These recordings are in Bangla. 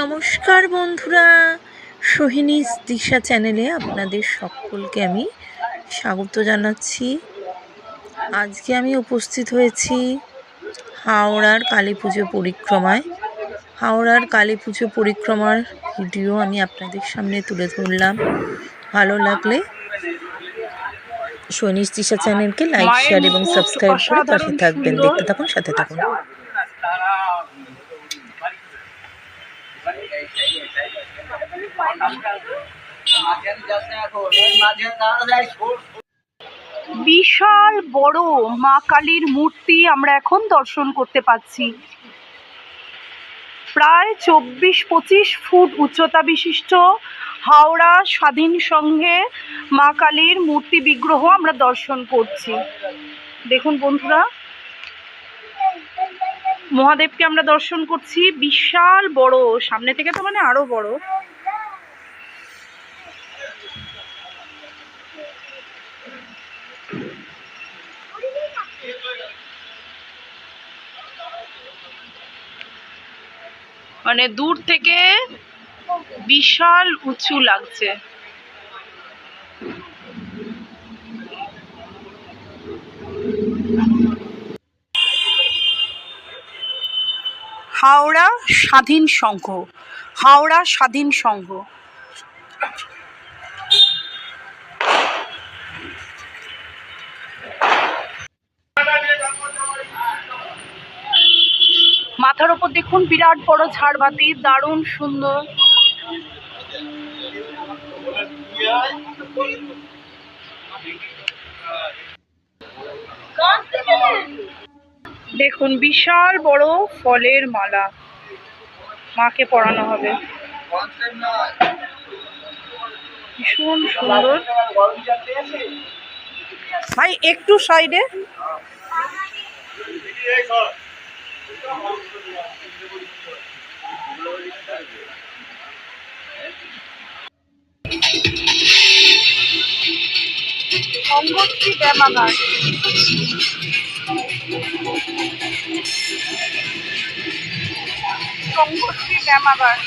নমস্কার বন্ধুরা, সোহিনীস দিশা চ্যানেলে আপনাদের সকলকে আমি স্বাগত জানাচ্ছি। আজকে আমি উপস্থিত হয়েছি হাওড়ার কালী পুজো পরিক্রমায়। হাওড়ার কালী পুজো পরিক্রমার ভিডিও আমি আপনাদের সামনে তুলে ধরলাম। ভালো লাগলে সৈনিস দিশা চ্যানেলকে লাইক শেয়ার এবং সাবস্ক্রাইব করে পাশে থাকবেন। দেখতে থাকুন, সাথে থাকুন। বিশাল বড় মা কালীর মূর্তি আমরা এখন দর্শন করতে পাচ্ছি। প্রায় চব্বিশ পঁচিশ ফুট উচ্চতা বিশিষ্ট হাওড়া স্বাধীন সংঘে মা কালীর মূর্তি বিগ্রহ আমরা দর্শন করছি। দেখুন বন্ধুরা মহাদেবকে আমরা দর্শন করছি। বিশাল বড়, সামনে থেকে তো মানে আরও বড়। মানে দূর থেকে বিশাল উঁচু লাগছে। হাওড়া স্বাধীন সংঘ হাওড়া স্বাধীন সংঘ। মাথার ওপর দেখুন বিরাট বড় ঝাড়বাতি দারুণ সুন্দর। দেখুন, বিশাল বড় ফলের মালা মাকে পরানো হবে। ভীষণ সুন্দর। ভাই, একটু সাইডে। অঙ্গশ্রী ব্যায়ামাগার। অঙ্গশ্রী ব্যায়ামাগার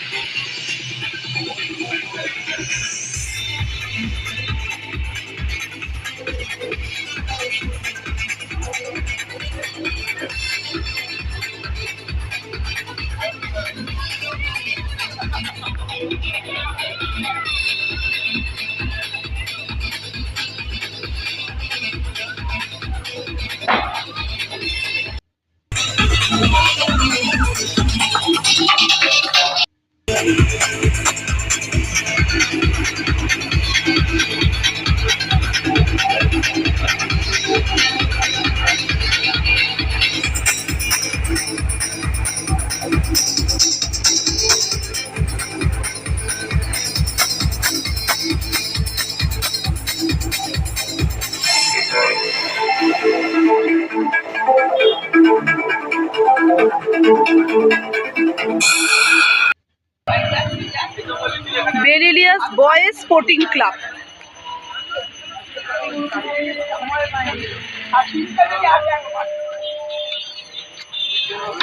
স্পোর্টিং ক্লাব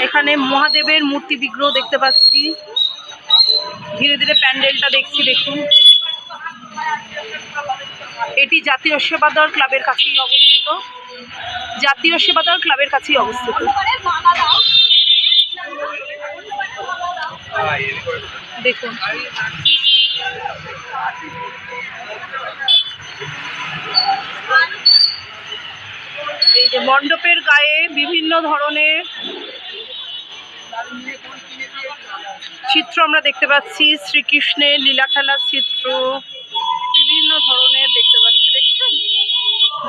এখানে মহাদেবের মূর্তি বিগ্রহ দেখতে পাচ্ছি। ধীরে ধীরে প্যান্ডেলটা দেখছি, দেখুন। এটি জাতীয় সেবাদল ক্লাবের কাছেই অবস্থিত। জাতীয় সেবাদল ক্লাবের কাছেই অবস্থিত। দেখুন। এই যে মণ্ডপের গায়ে বিভিন্ন ধরনের চিত্র আমরা দেখতে পাচ্ছি। শ্রীকৃষ্ণের লীলা খেলার চিত্র, বিভিন্ন ধরনের দেখতে পাচ্ছি। দেখছেন?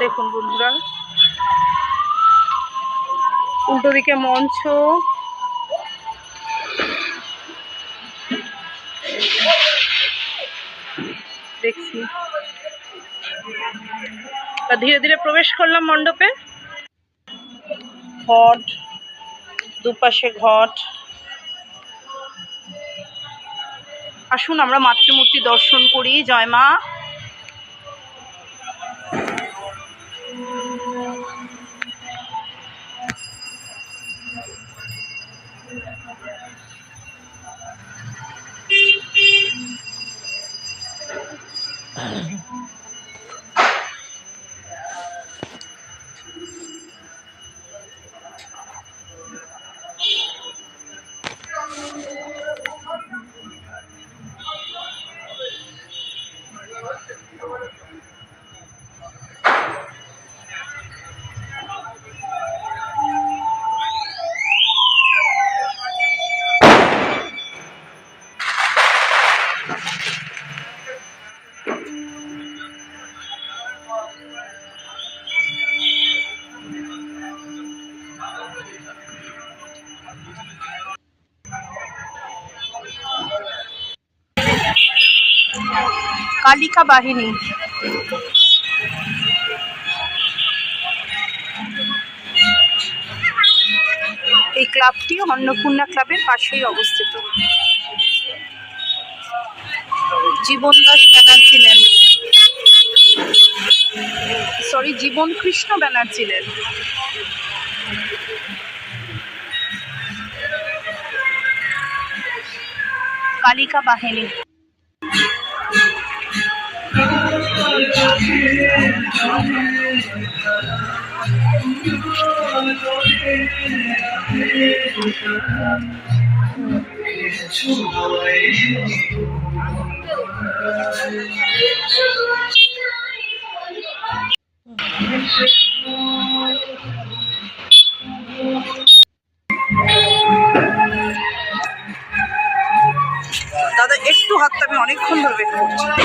দেখুন বন্ধুরা। উল্টো দিকে মঞ্চ। দেখছি। ধীরে ধীরে প্রবেশ করলাম মণ্ডপে। ঘট, দুপাশে ঘট। আসুন আমরা মাতৃমূর্তি দর্শন করি। জয় মা। কালিকা বাহিনী। এই ক্লাবটি অন্নপূর্ণা ক্লাবের পাশেই অবস্থিত। Jiban Das Banerjee lane sorry Jiban Krishna Banerjee lane Kalika বাহিনী। দাদা একটু হাতটা আমি অনেকক্ষণ ধরে ওয়েট করছি।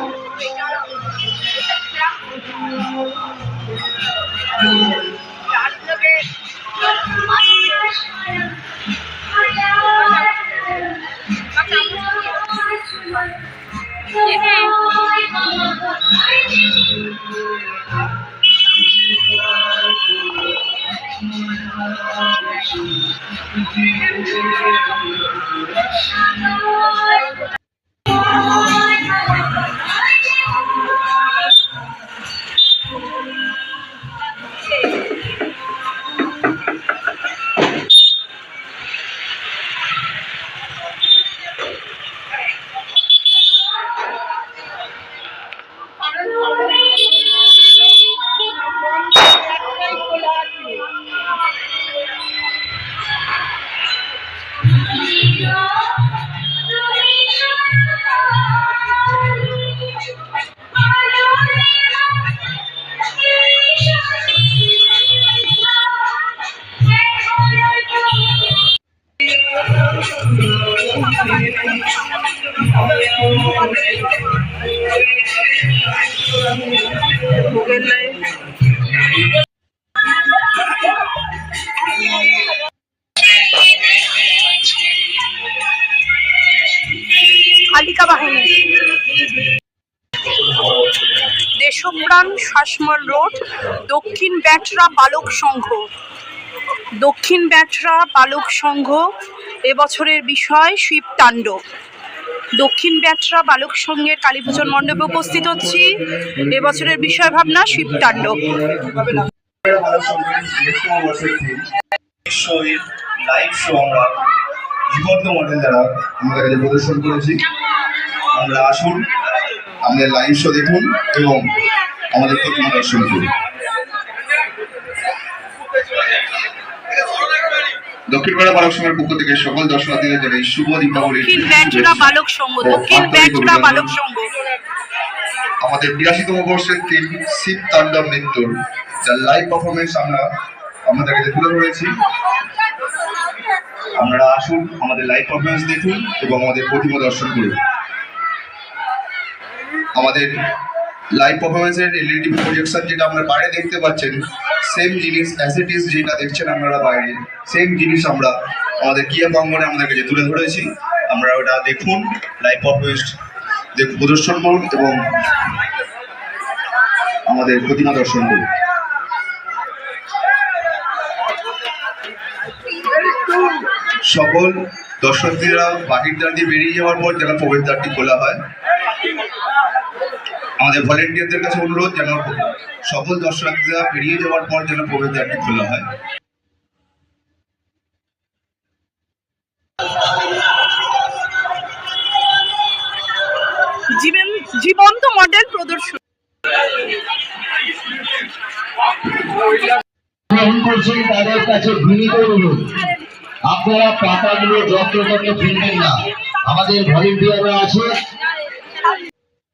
Deshpran Sasmal road, দক্ষিণ ব্যাটরা বালক সংঘ। দক্ষিণ ব্যাটরা বালক সংঘ, এবছরের বিষয় শিব তাণ্ডব। দক্ষিণ ব্যাটরা বালক সংঘের কালী পুজোর মণ্ডপে উপস্থিত হচ্ছি। এবছরের বিষয় ভাবনা শিব তাণ্ডব। প্রদর্শন করেছি। আমরা আসুন, আমাদের লাইভ শো দেখুন এবং আমাদের প্রতিমা দর্শন করুন। দক্ষিণ বালক সংঘের পক্ষ থেকে সকল দর্শনার্থীদের জানাই শুভ দীপাবলির বালক সংঘ দক্ষিণ ব্যাটরা বালক সংঘ। আমাদের বিরাশিতম বর্ষের শিব তাণ্ডব নৃত্যর যার লাইভ পারফরমেন্স আমরা আমাদের কাছে তুলে ধরেছি। আপনারা আসুন আমাদের লাইভ পারফরমেন্স দেখুন এবং আমাদের প্রতিমা দর্শন করুন। আমাদের লাইভ পারফরমেন্সের এলইডি প্রজেকশন যেটা আপনারা বাইরে দেখতে পাচ্ছেন সেম জিনিস অ্যাজ ইট ইজ যেটা দেখছেন আপনারা বাইরে সেম জিনিস আমরা আমাদের কিয়া প্রাঙ্গণে আমাদের কাছে তুলে ধরেছি। আমরা ওটা দেখুন লাইভ পারফরমেন্স দেখুন প্রদর্শন করুন এবং আমাদের প্রতিমা দর্শন করুন। সকল দর্শনার্থীরা বাকির দ্বার দিয়ে বেরিয়ে যাওয়ার পর যেন প্রবেশ দ্বারটি খোলা হয়। আমাদের ভলেন্টিয়ারদের কাছে অনুরোধ যেন সকল দর্শনার্থীরা বেরিয়ে যাওয়ার পর যেন প্রবেশ দ্বারটি খোলা হয়। জীবন জীবন্ত মডেল প্রদর্শন। গ্রহণ করছেন তাদের কাছে বিনীত অনুরোধ। আপনারা পাতাগুলো যত্ন যত্ন ফেলবেন না। আমাদের ভলেন্টিয়াররা আছে।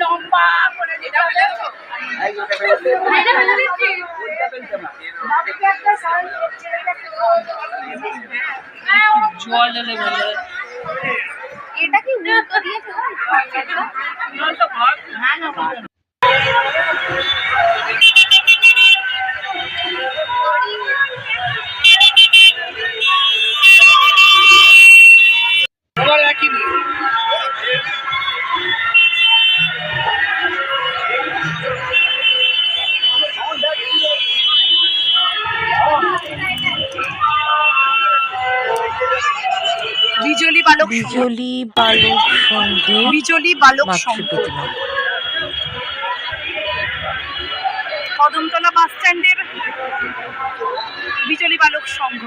লম্বা করে। ওইটা ফেলতে না। এটা কি উল্টো দিয়েছে হ্যাঁ না বিজলি বালক সংঘ বিজলি বালক সংঘ কদমতলা বাস স্ট্যান্ডের বিজলি বালক সংঘ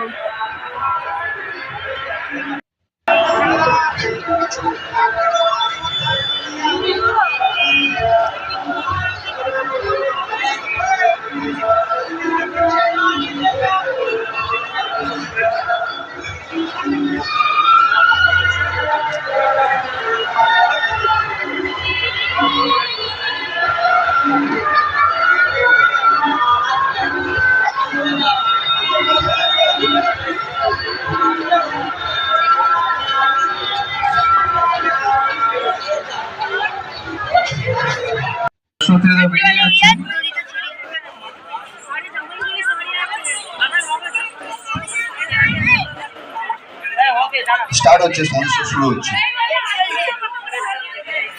হচ্ছে সংস্থা শুরু হচ্ছে